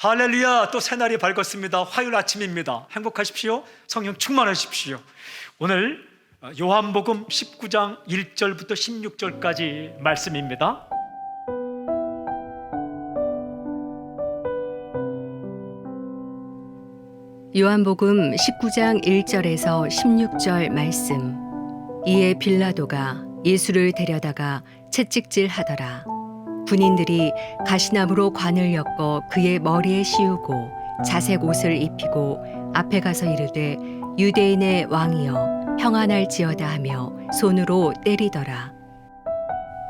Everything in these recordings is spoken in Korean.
할렐루야 또 새날이 밝았습니다. 화요일 아침입니다. 행복하십시오. 성령 충만하십시오. 오늘 요한복음 19장 1절부터 16절까지 말씀입니다. 요한복음 19장 1절에서 16절 말씀. 이에 빌라도가 예수를 데려다가 채찍질 하더라. 군인들이 가시나무로 관을 엮어 그의 머리에 씌우고 자색 옷을 입히고 앞에 가서 이르되 유대인의 왕이여 평안할지어다 하며 손으로 때리더라.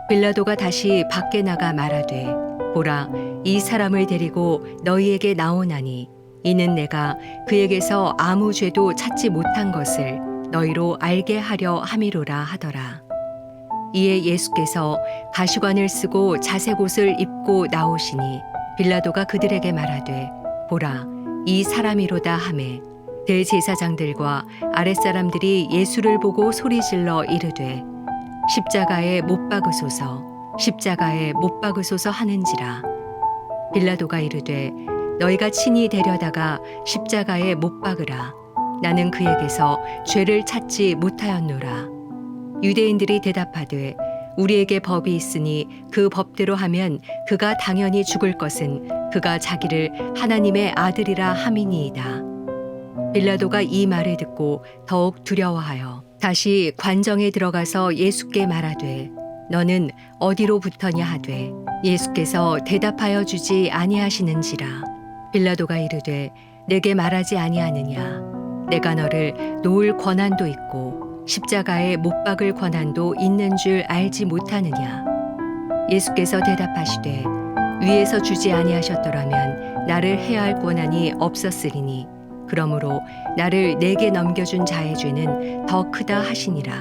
빌라도가 다시 밖에 나가 말하되 보라 이 사람을 데리고 너희에게 나오나니 이는 내가 그에게서 아무 죄도 찾지 못한 것을 너희로 알게 하려 함이로라 하더라. 이에 예수께서 가시관을 쓰고 자색 옷을 입고 나오시니 빌라도가 그들에게 말하되 보라 이 사람이로다 하매 대제사장들과 아랫사람들이 예수를 보고 소리질러 이르되 십자가에 못 박으소서 십자가에 못 박으소서 하는지라 빌라도가 이르되 너희가 친히 데려다가 십자가에 못 박으라. 나는 그에게서 죄를 찾지 못하였노라. 유대인들이 대답하되 우리에게 법이 있으니 그 법대로 하면 그가 당연히 죽을 것은 그가 자기를 하나님의 아들이라 함이니이다. 빌라도가 이 말을 듣고 더욱 두려워하여 다시 관정에 들어가서 예수께 말하되 너는 어디로 붙었냐 하되 예수께서 대답하여 주지 아니하시는지라 빌라도가 이르되 내게 말하지 아니하느냐 내가 너를 놓을 권한도 있고 십자가에 못 박을 권한도 있는 줄 알지 못하느냐 예수께서 대답하시되 위에서 주지 아니하셨더라면 나를 해야 할 권한이 없었으리니 그러므로 나를 내게 넘겨준 자의 죄는 더 크다 하시니라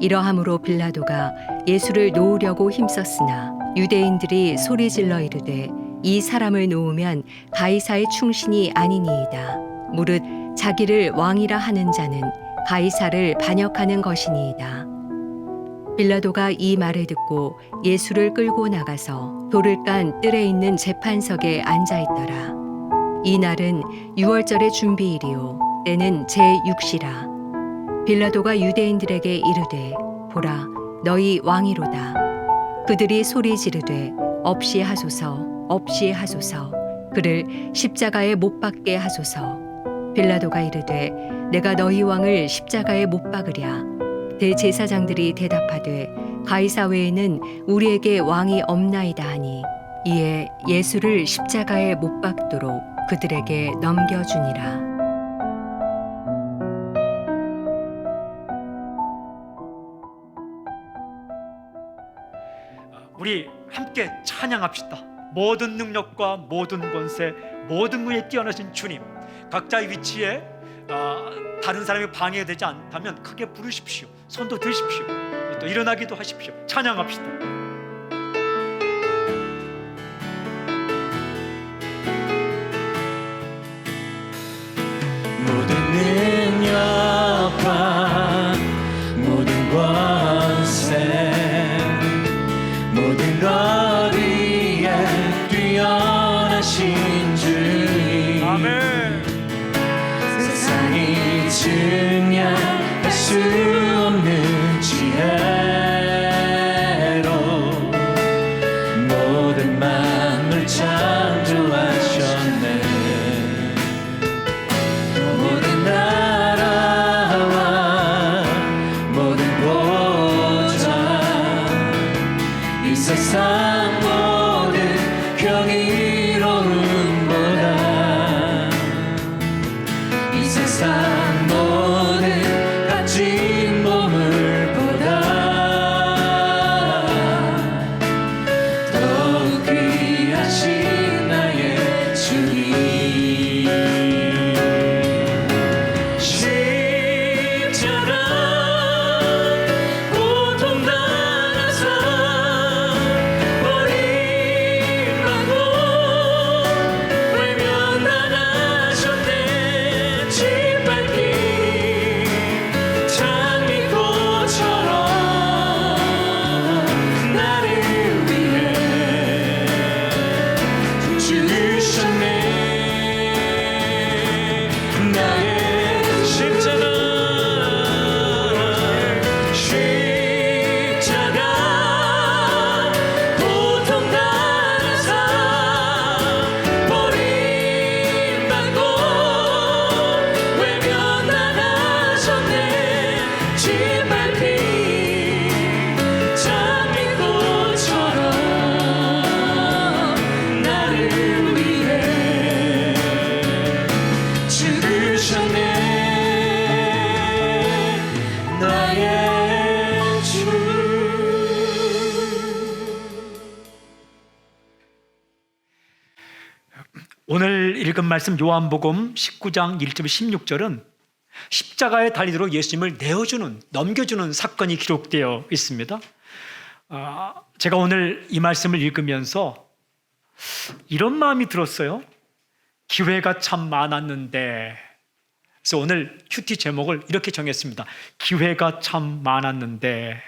이러함으로 빌라도가 예수를 놓으려고 힘썼으나 유대인들이 소리질러 이르되 이 사람을 놓으면 가이사의 충신이 아니니이다. 무릇 자기를 왕이라 하는 자는 가이사를 반역하는 것이니이다. 빌라도가 이 말을 듣고 예수를 끌고 나가서 돌을 깐 뜰에 있는 재판석에 앉아 있더라. 이 날은 유월절의 준비일이요 때는 제6시라. 빌라도가 유대인들에게 이르되 보라 너희 왕이로다. 그들이 소리 지르되 없이 하소서 없이 하소서 그를 십자가에 못 박게 하소서 빌라도가 이르되 내가 너희 왕을 십자가에 못 박으랴. 대제사장들이 대답하되 가이사 외에는 우리에게 왕이 없나이다 하니 이에 예수를 십자가에 못 박도록 그들에게 넘겨주니라. 우리 함께 찬양합시다. 모든 능력과 모든 권세 모든 분에 뛰어나신 주님 각자의 위치에 어, 다른 사람이 방해되지 않다면 크게 부르십시오. 손도 드십시오. 또 일어나기도 하십시오. 찬양합시다 읽은 말씀 요한복음 19장 1절 16절은 십자가에 달리도록 예수님을 내어주는 넘겨주는 사건이 기록되어 있습니다. 아, 제가 오늘 이 말씀을 읽으면서 이런 마음이 들었어요. 기회가 참 많았는데. 그래서 오늘 큐티 제목을 이렇게 정했습니다. 기회가 참 많았는데.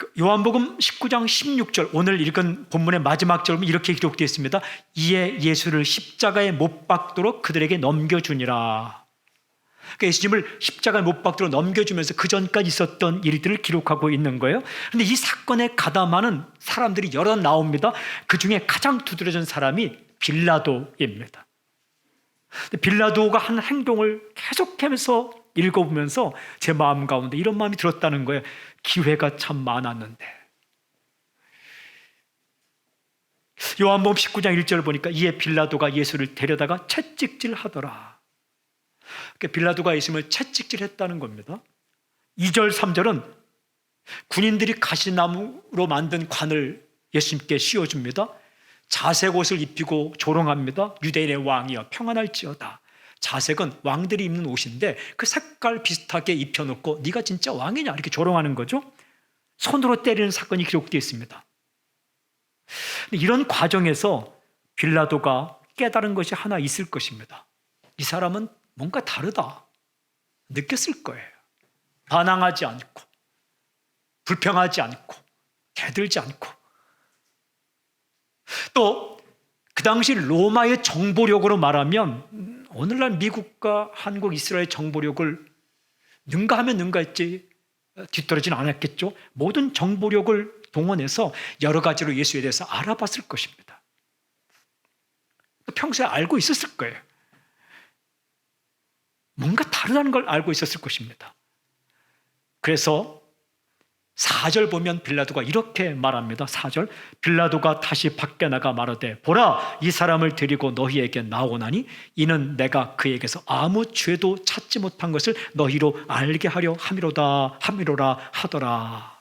그 요한복음 19장 16절 오늘 읽은 본문의 마지막 절은 이렇게 기록되어 있습니다. 이에 예수를 십자가에 못 박도록 그들에게 넘겨주니라. 그러니까 예수님을 십자가에 못 박도록 넘겨주면서 그 전까지 있었던 일들을 기록하고 있는 거예요. 그런데 이 사건에 가담하는 사람들이 여러 나옵니다. 그 중에 가장 두드러진 사람이 빌라도입니다. 빌라도가 한 행동을 계속하면서 읽어보면서 제 마음 가운데 이런 마음이 들었다는 거예요. 기회가 참 많았는데. 요한복음 19장 1절 보니까 이에 빌라도가 예수를 데려다가 채찍질 하더라. 그러니까 빌라도가 예수님을 채찍질 했다는 겁니다. 2절 3절은 군인들이 가시나무로 만든 관을 예수님께 씌워줍니다. 자색 옷을 입히고 조롱합니다. 유대인의 왕이여 평안할지어다. 자색은 왕들이 입는 옷인데 그 색깔 비슷하게 입혀놓고 네가 진짜 왕이냐 이렇게 조롱하는 거죠. 손으로 때리는 사건이 기록되어 있습니다. 이런 과정에서 빌라도가 깨달은 것이 하나 있을 것입니다. 이 사람은 뭔가 다르다. 느꼈을 거예요. 반항하지 않고, 불평하지 않고, 대들지 않고. 또, 그 당시 로마의 정보력으로 말하면, 음, 오늘날 미국과 한국, 이스라엘 정보력을 능가하면 능가했지, 뒤떨어지는 않았겠죠. 모든 정보력을 동원해서 여러 가지로 예수에 대해서 알아봤을 것입니다. 평소에 알고 있었을 거예요. 뭔가 다르다는 걸 알고 있었을 것입니다. 그래서 4절 보면 빌라도가 이렇게 말합니다. 4절 빌라도가 다시 밖에 나가 말하되 보라 이 사람을 데리고 너희에게 나오나니 이는 내가 그에게서 아무 죄도 찾지 못한 것을 너희로 알게 하려 함이로다 함이로라 하더라.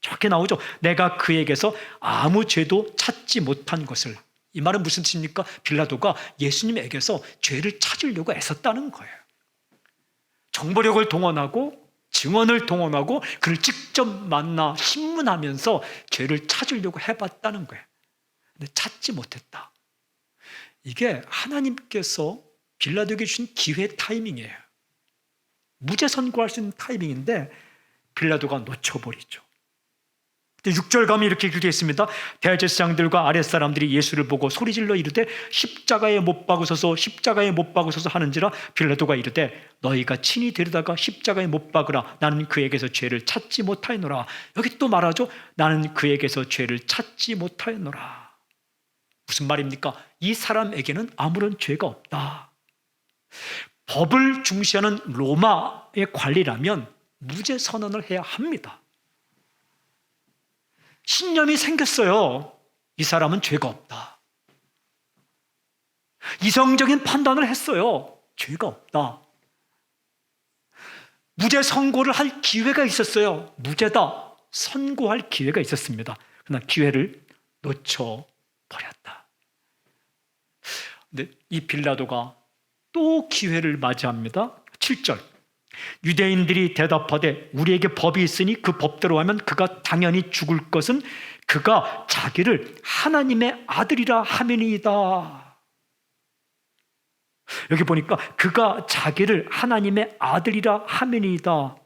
저렇게 나오죠. 내가 그에게서 아무 죄도 찾지 못한 것을 이 말은 무슨 뜻입니까? 빌라도가 예수님에게서 죄를 찾으려고 애썼다는 거예요. 정보력을 동원하고 증언을 동원하고 그를 직접 만나 신문하면서 죄를 찾으려고 해봤다는 거예요. 근데 찾지 못했다. 이게 하나님께서 빌라도에게 주신 기회 타이밍이에요. 무죄 선고할 수 있는 타이밍인데 빌라도가 놓쳐버리죠. 6절 가면 이렇게 기록되어 있습니다. 대제사장들과 아랫사람들이 예수를 보고 소리질러 이르되 십자가에 못 박으소서 십자가에 못 박으소서 하는지라 빌라도가 이르되 너희가 친히 데려다가 십자가에 못 박으라. 나는 그에게서 죄를 찾지 못하였노라. 여기 또 말하죠. 나는 그에게서 죄를 찾지 못하였노라. 무슨 말입니까? 이 사람에게는 아무런 죄가 없다. 법을 중시하는 로마의 관리라면 무죄 선언을 해야 합니다 신념이 생겼어요. 이 사람은 죄가 없다. 이성적인 판단을 했어요. 죄가 없다. 무죄 선고를 할 기회가 있었어요. 무죄다. 선고할 기회가 있었습니다. 그러나 기회를 놓쳐버렸다. 근데 이 빌라도가 또 기회를 맞이합니다. 7절. 유대인들이 대답하되 우리에게 법이 있으니 그 법대로 하면 그가 당연히 죽을 것은 그가 자기를 하나님의 아들이라 하면이다. 여기 보니까 그가 자기를 하나님의 아들이라 하면이다.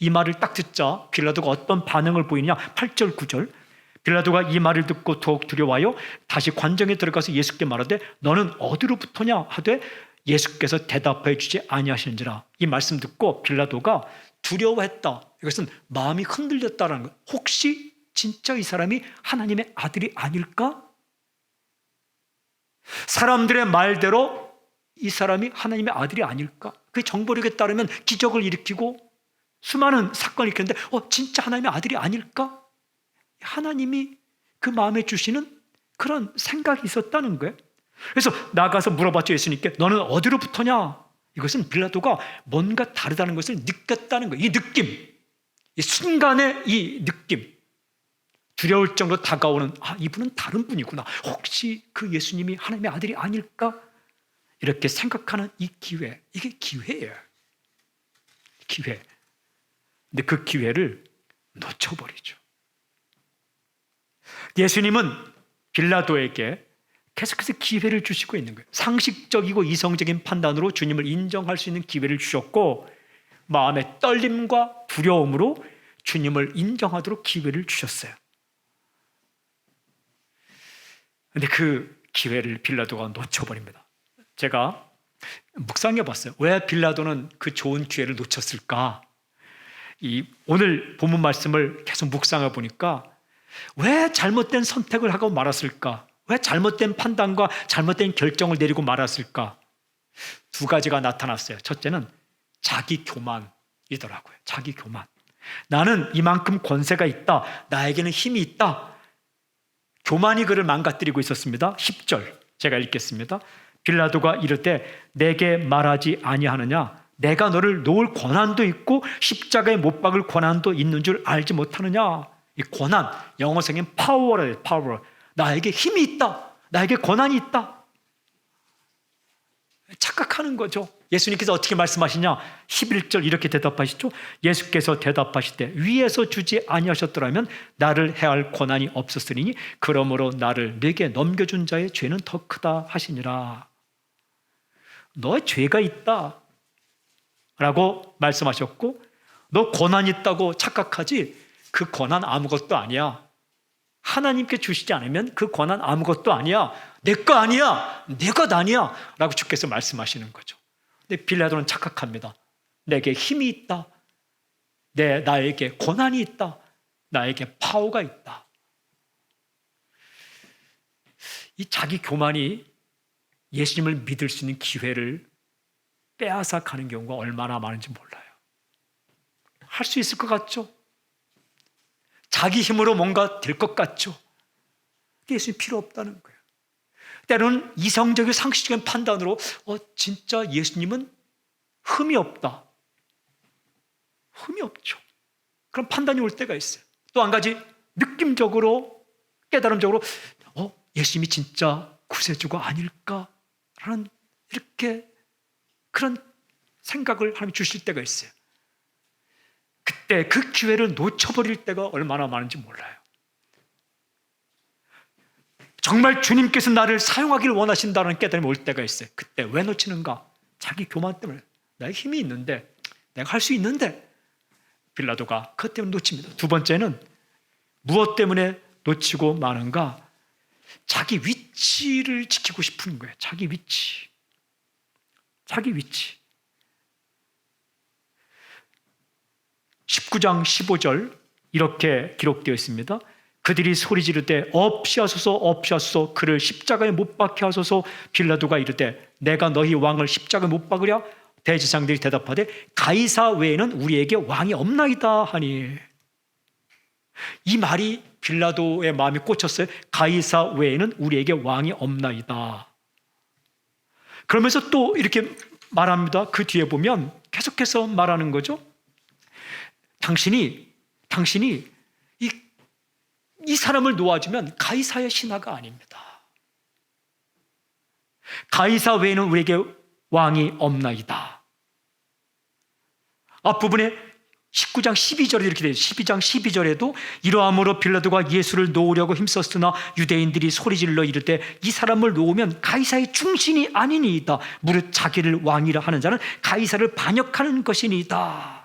이 말을 딱 듣자 빌라도가 어떤 반응을 보이냐? 8절 9절. 빌라도가 이 말을 듣고 더욱 두려워하여 다시 관정에 들어가서 예수께 말하되 너는 어디로부터냐 하되 예수께서 대답해 주지 아니하시는지라 이 말씀 듣고 빌라도가 두려워했다. 이것은 마음이 흔들렸다라는 것. 혹시 진짜 이 사람이 하나님의 아들이 아닐까? 사람들의 말대로 이 사람이 하나님의 아들이 아닐까? 그 정보력에 따르면 기적을 일으키고 수많은 사건을 일으켰는데 어 진짜 하나님의 아들이 아닐까? 하나님이 그 마음에 주시는 그런 생각이 있었다는 거예요. 그래서 나가서 물어봤죠 예수님께 너는 어디로부터냐? 이것은 빌라도가 뭔가 다르다는 것을 느꼈다는 거예요. 이 느낌, 이 순간의 이 느낌, 두려울 정도로 다가오는 아 이분은 다른 분이구나. 혹시 그 예수님이 하나님의 아들이 아닐까? 이렇게 생각하는 이 기회 이게 기회예요. 기회. 근데 그 기회를 놓쳐버리죠. 예수님은 빌라도에게 계속해서 기회를 주시고 있는 거예요. 상식적이고 이성적인 판단으로 주님을 인정할 수 있는 기회를 주셨고 마음의 떨림과 두려움으로 주님을 인정하도록 기회를 주셨어요. 근데 그 기회를 빌라도가 놓쳐버립니다. 제가 묵상해 봤어요. 왜 빌라도는 그 좋은 기회를 놓쳤을까? 이 오늘 본문 말씀을 계속 묵상해 보니까 왜 잘못된 선택을 하고 말았을까? 왜 잘못된 판단과 잘못된 결정을 내리고 말았을까? 두 가지가 나타났어요. 첫째는 자기 교만이더라고요. 자기 교만. 나는 이만큼 권세가 있다. 나에게는 힘이 있다. 교만이 그를 망가뜨리고 있었습니다. 10절 제가 읽겠습니다. 빌라도가 이럴 때 내게 말하지 아니하느냐 내가 너를 놓을 권한도 있고 십자가에 못 박을 권한도 있는 줄 알지 못하느냐 이 권한 영어성인 파워를 파워 나에게 힘이 있다. 나에게 권한이 있다. 착각하는 거죠. 예수님께서 어떻게 말씀하시냐? 11절 이렇게 대답하시죠. 예수께서 대답하시되 위에서 주지 아니하셨더라면 나를 해할 권한이 없었으니 그러므로 나를 내게 넘겨준 자의 죄는 더 크다 하시니라. 너의 죄가 있다 라고 말씀하셨고 너 권한 있다고 착각하지 그 권한 아무것도 아니야 하나님께 주시지 않으면 그 권한 아무것도 아니야. 내 거 아니야. 내 것 아니야. 라고 주께서 말씀하시는 거죠. 근데 빌라도는 착각합니다. 내게 힘이 있다. 내 나에게 권한이 있다. 나에게 파워가 있다. 이 자기 교만이 예수님을 믿을 수 있는 기회를 빼앗아 가는 경우가 얼마나 많은지 몰라요. 할 수 있을 것 같죠? 자기 힘으로 뭔가 될 것 같죠? 예수님 필요 없다는 거예요. 때로는 이성적이고 상식적인 판단으로 어 진짜 예수님은 흠이 없다. 흠이 없죠. 그런 판단이 올 때가 있어요. 또 한 가지 느낌적으로 깨달음적으로 어 예수님이 진짜 구세주가 아닐까라는 이렇게 그런 생각을 하나님 주실 때가 있어요. 그때 그 기회를 놓쳐버릴 때가 얼마나 많은지 몰라요. 정말 주님께서 나를 사용하기를 원하신다는 깨달음이 올 때가 있어요. 그때 왜 놓치는가? 자기 교만 때문에 나의 힘이 있는데 내가 할 수 있는데 빌라도가 그것 때문에 놓칩니다. 두 번째는 무엇 때문에 놓치고 마는가? 자기 위치를 지키고 싶은 거예요. 자기 위치. 자기 위치. 19장 15절 이렇게 기록되어 있습니다. 그들이 소리 지르되 없이하소서 없이하소서 그를 십자가에 못 박게 하소서 빌라도가 이르되 내가 너희 왕을 십자가에 못 박으랴 대지상들이 대답하되 가이사 외에는 우리에게 왕이 없나이다 하니 이 말이 빌라도의 마음이 꽂혔어요. 가이사 외에는 우리에게 왕이 없나이다. 그러면서 또 이렇게 말합니다. 그 뒤에 보면 계속해서 말하는 거죠. 당신이 당신이 이, 이 사람을 놓아주면 가이사의 신하가 아닙니다. 가이사 외에는 우리에게 왕이 없나이다. 앞부분에 19장 12절에 이렇게 돼요. 12장 12절에도 이러함으로 빌라도가 예수를 놓으려고 힘썼으나 유대인들이 소리질러 이르되 이 사람을 놓으면 가이사의 충신이 아니니이다. 무릇 자기를 왕이라 하는 자는 가이사를 반역하는 것이니이다.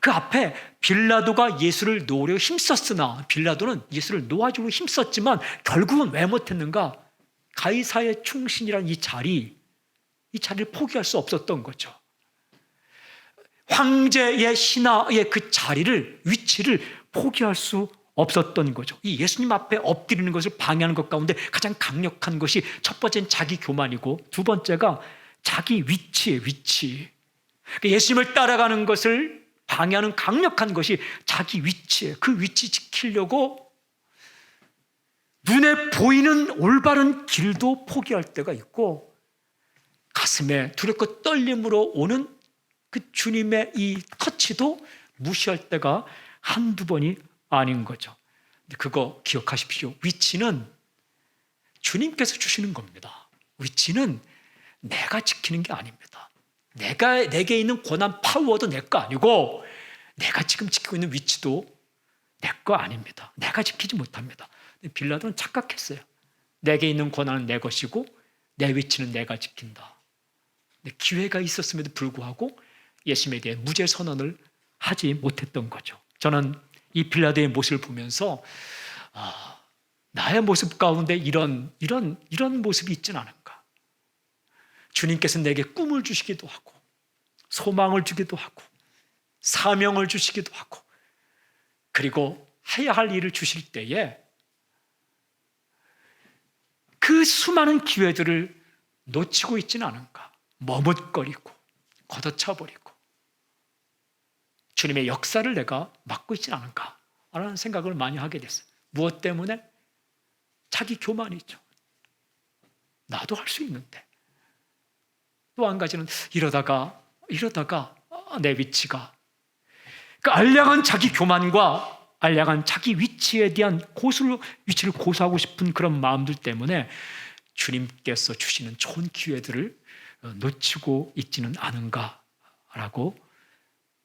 그 앞에 빌라도가 예수를 놓으려고 힘썼으나 빌라도는 예수를 놓아주고 힘썼지만 결국은 왜 못했는가? 가이사의 충신이라는 이 자리, 이 자리를 포기할 수 없었던 거죠. 황제의 신하의 그 자리를 위치를 포기할 수 없었던 거죠. 이 예수님 앞에 엎드리는 것을 방해하는 것 가운데 가장 강력한 것이 첫 번째는 자기 교만이고 두 번째가 자기 위치의 위치. 그러니까 예수님을 따라가는 것을 방해하는 강력한 것이 자기 위치에 그 위치 지키려고 눈에 보이는 올바른 길도 포기할 때가 있고 가슴에 두렵고 떨림으로 오는 그 주님의 이 터치도 무시할 때가 한두 번이 아닌 거죠. 그거 기억하십시오. 위치는 주님께서 주시는 겁니다. 위치는 내가 지키는 게 아닙니다. 내가 내게 있는 권한 파워도 내 거 아니고 내가 지금 지키고 있는 위치도 내 거 아닙니다. 내가 지키지 못합니다. 빌라도는 착각했어요. 내게 있는 권한은 내 것이고 내 위치는 내가 지킨다. 기회가 있었음에도 불구하고 예수님에 대해 무죄 선언을 하지 못했던 거죠. 저는 이 빌라도의 모습을 보면서 아, 나의 모습 가운데 이런 이런 이런 모습이 있지는 않은가. 주님께서 내게 꿈을 주시기도 하고 소망을 주기도 하고 사명을 주시기도 하고 그리고 해야 할 일을 주실 때에 그 수많은 기회들을 놓치고 있지는 않은가. 머뭇거리고 걷어차버리고 주님의 역사를 내가 막고 있지는 않은가. 라는 생각을 많이 하게 됐어요. 무엇 때문에? 자기 교만이죠. 나도 할 수 있는데. 또 한 가지는 이러다가 이러다가 아, 내 위치가 그 알량한 자기 교만과 알량한 자기 위치에 대한 고수를 위치를 고수하고 싶은 그런 마음들 때문에 주님께서 주시는 좋은 기회들을 어, 놓치고 있지는 않은가라고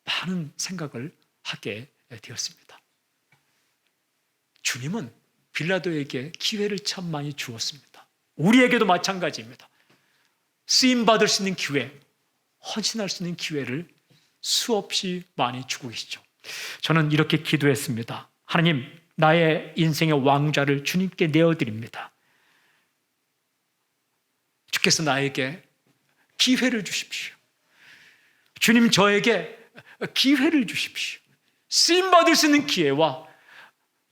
많은 생각을 하게 되었습니다. 주님은 빌라도에게 기회를 참 많이 주었습니다. 우리에게도 마찬가지입니다. 쓰임 받을 수 있는 기회, 헌신할 수 있는 기회를 수없이 많이 주고 계시죠. 저는 이렇게 기도했습니다. 하나님, 나의 인생의 왕좌를 주님께 내어드립니다. 주께서 나에게 기회를 주십시오. 주님 저에게 기회를 주십시오. 쓰임 받을 수 있는 기회와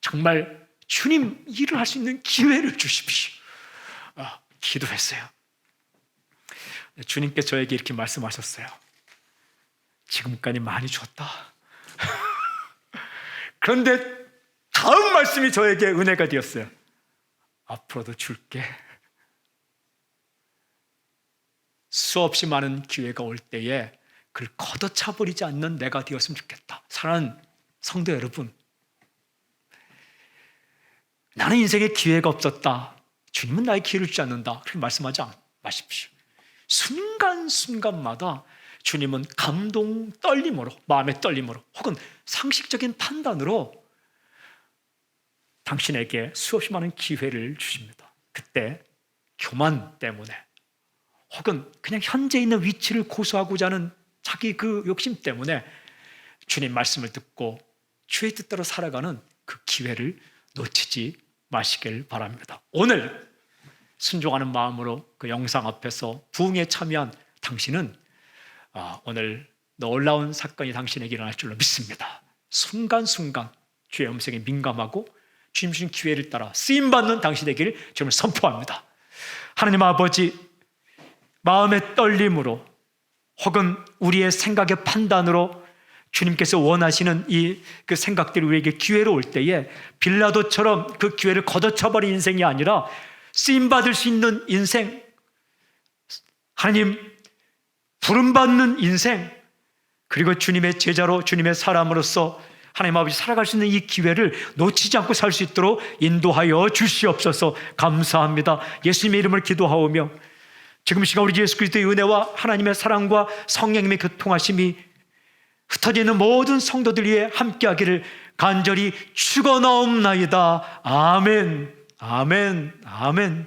정말 주님 일을 할 수 있는 기회를 주십시오. 아, 기도했어요. 주님께 저에게 이렇게 말씀하셨어요. 지금까지 많이 줬다. 그런데 다음 말씀이 저에게 은혜가 되었어요. 앞으로도 줄게. 수없이 많은 기회가 올 때에 그를 걷어차 버리지 않는 내가 되었으면 좋겠다. 사랑하는 성도 여러분, 나는 인생에 기회가 없었다. 주님은 나의 기회를 주지 않는다. 그렇게 말씀하지 마십시오. 순간순간마다 주님은 감동 떨림으로, 마음의 떨림으로, 혹은 상식적인 판단으로 당신에게 수없이 많은 기회를 주십니다. 그때 교만 때문에, 혹은 그냥 현재 있는 위치를 고수하고자 하는 자기 그 욕심 때문에 주님 말씀을 듣고 주의 뜻대로 살아가는 그 기회를 놓치지 마시길 바랍니다. 오늘 순종하는 마음으로 그 영상 앞에서 부흥에 참여한 당신은 아, 오늘 놀라운 사건이 당신에게 일어날 줄로 믿습니다. 순간순간 주의 음성에 민감하고 주님 주신 기회를 따라 쓰임받는 당신에게를 저는 선포합니다. 하나님 아버지 마음의 떨림으로 혹은 우리의 생각의 판단으로 주님께서 원하시는 이 그 생각들이 우리에게 기회로 올 때에 빌라도처럼 그 기회를 걷어쳐버린 인생이 아니라 쓰임 받을 수 있는 인생, 하나님 부름 받는 인생, 그리고 주님의 제자로 주님의 사람으로서 하나님 아버지 살아갈 수 있는 이 기회를 놓치지 않고 살 수 있도록 인도하여 주시옵소서 감사합니다. 예수님의 이름을 기도하오며 지금 시간 우리 예수 그리스도의 은혜와 하나님의 사랑과 성령님의 교통하심이 흩어져 있는 모든 성도들 위해 함께하기를 간절히 축원하옵나이다. 아멘. 아멘. 아멘.